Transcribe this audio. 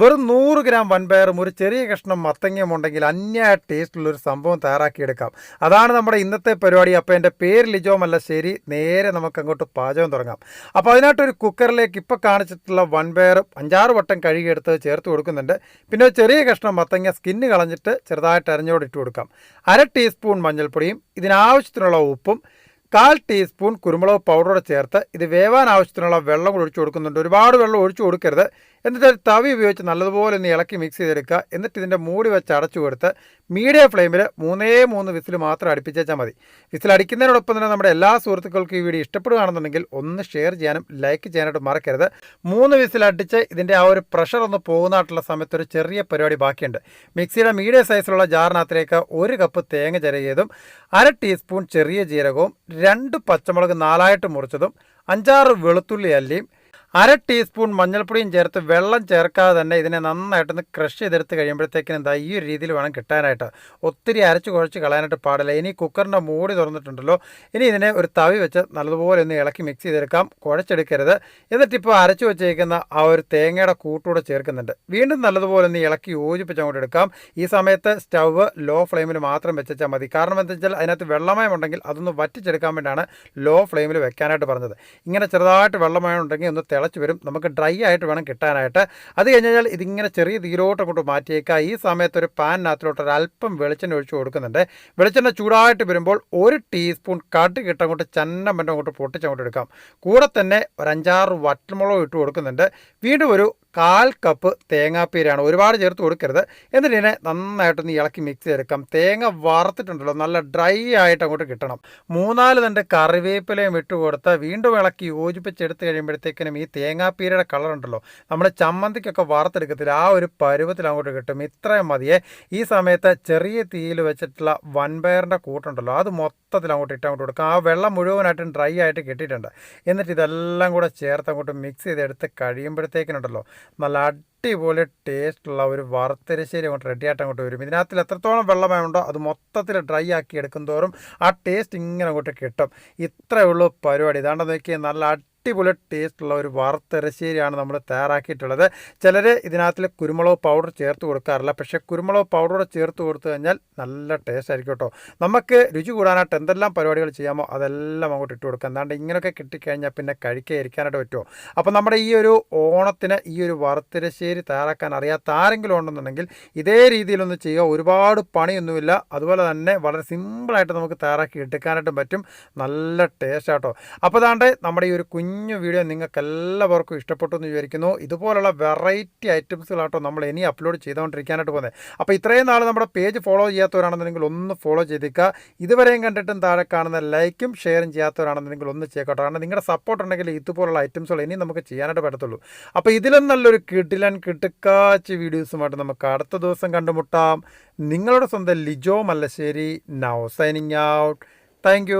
വെറും നൂറ് ഗ്രാം വൻപയറും ഒരു ചെറിയ കഷ്ണം മത്തങ്ങയും ഉണ്ടെങ്കിൽ അന്യായ ടേസ്റ്റുള്ളൊരു സംഭവം തയ്യാറാക്കിയെടുക്കാം. അതാണ് നമ്മുടെ ഇന്നത്തെ പരിപാടി. അപ്പോൾ എന്റെ പേര് ലിജോമല്ല ശരി നേരെ നമുക്ക് അങ്ങോട്ട് പാചകം തുടങ്ങാം. അപ്പോൾ അതിനായിട്ടൊരു കുക്കറിലേക്ക് ഇപ്പോൾ കാണിച്ചിട്ടുള്ള വൻപയർ അഞ്ചാറ് വട്ടം കഴുകിയെടുത്ത് ചേർത്ത് കൊടുക്കുന്നുണ്ട്. പിന്നെ ഒരു ചെറിയ കഷ്ണം മത്തങ്ങ സ്കിന്ന് കളഞ്ഞിട്ട് ചെറുതായിട്ട് അരഞ്ഞോട് ഇട്ട് കൊടുക്കാം. അര ടീസ്പൂൺ മഞ്ഞൾപ്പൊടിയും ഇതിനാവശ്യത്തിനുള്ള ഉപ്പും കാൽ ടീസ്പൂൺ കുരുമുളക് പൗഡറോടെ ചേർത്ത് ഇത് വേവാൻ ആവശ്യത്തിനുള്ള വെള്ളം കൂടി ഒഴിച്ചു കൊടുക്കുന്നുണ്ട്. ഒരുപാട് വെള്ളം ഒഴിച്ചു കൊടുക്കരുത്. എന്നിട്ട് തവി ഉപയോഗിച്ച് നല്ലതുപോലെ ഒന്ന് ഇളക്കി മിക്സ് ചെയ്തെടുക്കുക. എന്നിട്ട് ഇതിന്റെ മൂടി വെച്ച് അടച്ചു കൊടുത്ത് മീഡിയം ഫ്ലെയിമിൽ മൂന്നേ മൂന്ന് വിസിൽ മാത്രം അടുപ്പിച്ചേച്ചാൽ മതി. വിസിൽ അടിക്കുന്നതിനോടൊപ്പം തന്നെ നമ്മുടെ എല്ലാ സുഹൃത്തുക്കൾക്കും ഈ വീഡിയോ ഇഷ്ടപ്പെടുകയാണെന്നുണ്ടെങ്കിൽ ഒന്ന് ഷെയർ ചെയ്യാനും ലൈക്ക് ചെയ്യാനായിട്ട് മറക്കരുത്. മൂന്ന് വിസിൽ അടിച്ച് ഇതിന്റെ ആ ഒരു പ്രഷർ ഒന്ന് പോകുന്നതായിട്ടുള്ള സമയത്ത് ഒരു ചെറിയ പരിപാടി ബാക്കിയുണ്ട്. മിക്സിയുടെ മീഡിയം സൈസിലുള്ള ജാറിനകത്തിലേക്ക് ഒരു കപ്പ് തേങ്ങ ചിരകിയതും അര ടീസ്പൂൺ ചെറിയ ജീരകവും രണ്ട് പച്ചമുളക് നാലായിട്ട് മുറിച്ചതും അഞ്ചാറ് വെളുത്തുള്ളി അല്ലിയും അര ടീസ്പൂൺ മഞ്ഞൾപ്പൊടിയും ചേർത്ത് വെള്ളം ചേർക്കാതെ തന്നെ ഇതിനെ നന്നായിട്ടൊന്ന് ക്രഷ് ചെയ്തെടുത്ത് കഴിയുമ്പോഴത്തേക്കിനും എന്താ ഈ ഒരു രീതിയിൽ വേണം കിട്ടാനായിട്ട്. ഒത്തിരി അരച്ച് കുഴച്ച് കളയാനായിട്ട് പാടില്ല. ഇനി കുക്കറിന്റെ മൂടി തുറന്നിട്ടുണ്ടല്ലോ. ഇനി ഇതിനെ ഒരു തവി വെച്ച് നല്ലതുപോലെ ഒന്ന് ഇളക്കി മിക്സ് ചെയ്തെടുക്കാം. കുഴച്ചെടുക്കരുത്. എന്നിട്ടിപ്പോൾ അരച്ച് വെച്ചേക്കുന്ന ആ ഒരു തേങ്ങയുടെ കൂട്ടുകൂടെ ചേർക്കുന്നുണ്ട്. വീണ്ടും നല്ലതുപോലെ ഒന്ന് ഇളക്കി യോജിപ്പിച്ച് അങ്ങോട്ട് എടുക്കാം. ഈ സമയത്ത് സ്റ്റവ് ലോ ഫ്ലെയിമിൽ മാത്രം വെച്ചാൽ മതി. കാരണം എന്താ വെച്ചാൽ അതിനകത്ത് വെള്ളമയം ഉണ്ടെങ്കിൽ അതൊന്ന് വറ്റിച്ചെടുക്കാൻ വേണ്ടിയാണ് ലോ ഫ്ലെയിമിൽ വെക്കാനായിട്ട് പറഞ്ഞത്. ഇങ്ങനെ ചെറുതായിട്ട് വെള്ളമയം ഉണ്ടെങ്കിൽ ഒന്ന് തിളച്ച് വരും. നമുക്ക് ഡ്രൈ ആയിട്ട് വേണം കിട്ടാനായിട്ട്. അത് കഴിഞ്ഞാൽ ഇതിങ്ങനെ ചെറിയ തീരോട്ട് അങ്ങോട്ട് മാറ്റിയേക്കുക. ഈ സമയത്ത് ഒരു പാനിനകത്തിലോട്ട് ഒരു അല്പം വെളിച്ചെണ്ണ ഒഴിച്ച് കൊടുക്കുന്നുണ്ട്. വെളിച്ചെണ്ണ ചൂടായിട്ട് വരുമ്പോൾ ഒരു ടീസ്പൂൺ കടുക് ഇട്ട് അങ്ങോട്ട് ചന്നം അങ്ങോട്ട് പൊട്ടിച്ചങ്ങോട്ട് എടുക്കാം. കൂടെ തന്നെ ഒരു അഞ്ചാറ് വറ്റൽമുളക് ഇട്ട് കൊടുക്കുന്നുണ്ട്. വീണ്ടും ഒരു കാൽ കപ്പ് തേങ്ങാപ്പീരാണ് ഒരുപാട് ചേർത്ത് കൊടുക്കരുത്. എന്നിട്ട് ഇതിനെ നന്നായിട്ടൊന്ന് ഇളക്കി മിക്സ് ചെയ്തെടുക്കാം. തേങ്ങ വറുത്തിട്ടുണ്ടല്ലോ നല്ല ഡ്രൈ ആയിട്ട് അങ്ങോട്ട് കിട്ടണം. മൂന്നാൽ തണ്ട് കറിവേപ്പിലയും ഇട്ട് കൊടുത്ത് വീണ്ടും ഇളക്കി യോജിപ്പിച്ചെടുത്ത് കഴിയുമ്പോഴത്തേക്കിനും ഈ തേങ്ങാപ്പീരയുടെ കളർ ഉണ്ടല്ലോ നമ്മൾ ചമ്മന്തിക്കൊക്കെ വറുത്തെടുക്കത്തില്ല ആ ഒരു പരുവത്തിൽ അങ്ങോട്ട് കിട്ടും. ഇത്രയും മതിയേ. ഈ സമയത്ത് ചെറിയ തീയിൽ വെച്ചിട്ടുള്ള വൻപയറിന്റെ കൂട്ടുണ്ടല്ലോ അത് മൊത്തത്തിൽ അങ്ങോട്ട് ഇട്ട് അങ്ങോട്ട് കൊടുക്കാം. ആ വെള്ളം മുഴുവനായിട്ടും ഡ്രൈ ആയിട്ട് കിട്ടിയിട്ടുണ്ട്. എന്നിട്ട് ഇതെല്ലാം കൂടെ ചേർത്ത് അങ്ങോട്ട് മിക്സ് ചെയ്തെടുത്ത് കഴിയുമ്പോഴത്തേക്കിനുണ്ടല്ലോ നല്ല അടിപൊളി ടേസ്റ്റുള്ള ഒരു വറുത്തരിശ്ശേരി അങ്ങോട്ട് റെഡി ആയിട്ട് അങ്ങോട്ട് വരും. ഇതിനകത്തിൽ എത്രത്തോളം വെള്ളമായുണ്ടോ അത് മൊത്തത്തിൽ ഡ്രൈ ആക്കി എടുക്കും തോറും ആ ടേസ്റ്റ് ഇങ്ങനെ അങ്ങോട്ട് കിട്ടും. ഇത്രയേ ഉള്ളൂ പരിപാടി. ഇതാണ്ട് നോക്കിയാൽ നല്ല അടിപൊളി ടേസ്റ്റുള്ള ഒരു വറുത്തരശ്ശേരിയാണ് നമ്മൾ തയ്യാറാക്കിയിട്ടുള്ളത്. ചിലർ ഇതിനകത്തിൽ കുരുമുളക് പൗഡർ ചേർത്ത് കൊടുക്കാറില്ല. പക്ഷേ കുരുമുളക് പൗഡർ ചേർത്ത് കൊടുത്തു കഴിഞ്ഞാൽ നല്ല ടേസ്റ്റ് ആയിരിക്കും കേട്ടോ. നമുക്ക് രുചി കൂടാനായിട്ട് എന്തെല്ലാം പരിപാടികൾ ചെയ്യാമോ അതെല്ലാം അങ്ങോട്ട് ഇട്ട് കൊടുക്കാം. എന്താണ്ട് ഇങ്ങനെയൊക്കെ കിട്ടിക്കഴിഞ്ഞാൽ പിന്നെ കഴിക്കാൻ ഇരിക്കാനായിട്ട് പറ്റുമോ? അപ്പോൾ നമ്മുടെ ഈ ഒരു ഓണത്തിന് ഈ ഒരു വറുത്തരശ്ശേരി തയ്യാറാക്കാൻ അറിയാത്ത ആരെങ്കിലും ഉണ്ടെന്നുണ്ടെങ്കിൽ ഇതേ രീതിയിലൊന്ന് ചെയ്യുക. ഒരുപാട് പണിയൊന്നുമില്ല. അതുപോലെ തന്നെ വളരെ സിമ്പിളായിട്ട് നമുക്ക് തയ്യാറാക്കി എടുക്കാനായിട്ടും പറ്റും. നല്ല ടേസ്റ്റ് ആട്ടോ അപ്പോൾ അതാണ്ട് നമ്മുടെ ഈ ഒരു കുഞ്ഞ് വീഡിയോ നിങ്ങൾക്ക് എല്ലാവർക്കും ഇഷ്ടപ്പെട്ടു എന്ന് വിചാരിക്കുന്നു. ഇതുപോലുള്ള വെറൈറ്റി ഐറ്റംസുകളാട്ടോ നമ്മൾ ഇനി അപ്ലോഡ് ചെയ്തുകൊണ്ടിരിക്കാനായിട്ട് പോകുന്നത്. അപ്പോൾ ഇത്രയും നാൾ നമ്മുടെ പേജ് ഫോളോ ചെയ്യാത്തവരാണെന്നുണ്ടെങ്കിൽ ഒന്ന് ഫോളോ ചെയ്തേക്കുക ഇതുവരെയും കണ്ടിട്ടും താഴെ കാണുന്ന ലൈക്കും ഷെയറും ചെയ്യാത്തവരാണെന്നുണ്ടെങ്കിൽ ഒന്ന് ചെയ്യട്ടോ കാരണം നിങ്ങളുടെ സപ്പോർട്ട് ഉണ്ടെങ്കിൽ ഇതുപോലുള്ള ഐറ്റംസുകൾ ഇനി നമുക്ക് ചെയ്യാനായിട്ട് പറ്റത്തുള്ളൂ. അപ്പോൾ ഇതിലും നല്ലൊരു കിടിലൻ കിട്ടുക്കാച്ച് വീഡിയോസുമായിട്ട് നമുക്ക് അടുത്ത ദിവസം കണ്ടുമുട്ടാം. നിങ്ങളുടെ സ്വന്തം Lijo Mallasseri. Now signing out thank